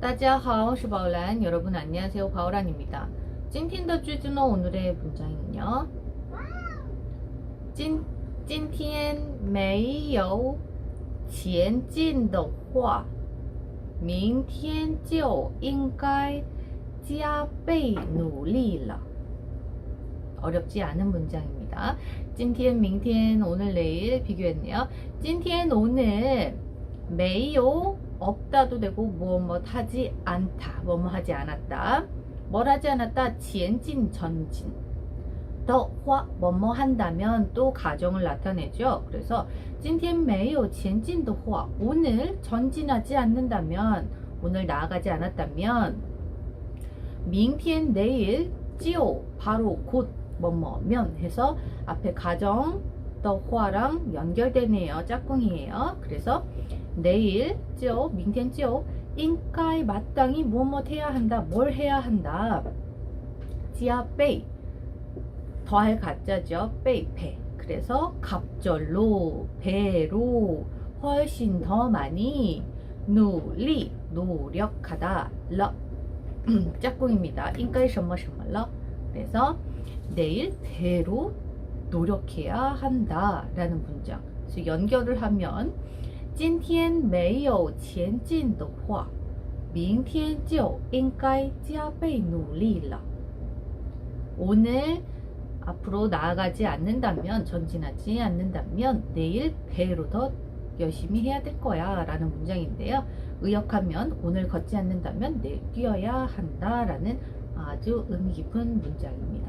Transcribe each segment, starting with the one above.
大家好,我是宝兰. 여러분 안녕하세요. 바오란입니다. 今天的句子呢, 오늘의 문장은요. 今今天没有前进的话，明天就应该加倍努力了. 어렵지 않은 문장입니다. 今天, 明天, 오늘, 내일 비교했네요. 今天, 오늘, 没有 없다도 되고 뭐 뭐 하지 않다, 뭐 뭐 하지 않았다. 뭘 하지 않았다? 前进, 전진. 더화 뭐뭐 한다면 또 가정을 나타내죠. 그래서 今天没有前进的话 오늘 전진하지 않는다면 오늘 나아가지 않았다면 明天 내일 就 바로 곧 뭐뭐면 해서 앞에 가정 더화랑 연결되네요. 짝꿍이에요. 그래서 내일 就 明天就 인가에 마땅히 뭐뭐 해야 한다. 뭘 해야 한다. 지아 베이 더할 가짜죠. 베이페. 그래서 갑절로 배로 훨씬 더 많이努力 노력하다. 러 짝꿍입니다. 인가에 什么什么了. 그래서 내일 배로 노력해야 한다라는 문장. 그래서 연결을 하면 今天没有前进的话，明天就应该加倍努力了。 오늘 앞으로 나아가지 않는다면 전진하지 않는다면 내일 배로 더 열심히 해야 될 거야 라는 문장인데요. 의역하면 오늘 걷지 않는다면 내일 뛰어야 한다 라는 아주 의미 깊은 문장입니다.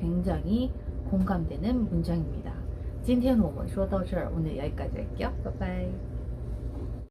굉장히 공감되는 문장입니다. 今天我们说到这儿 오늘 여기까지 할게요. 바이바이.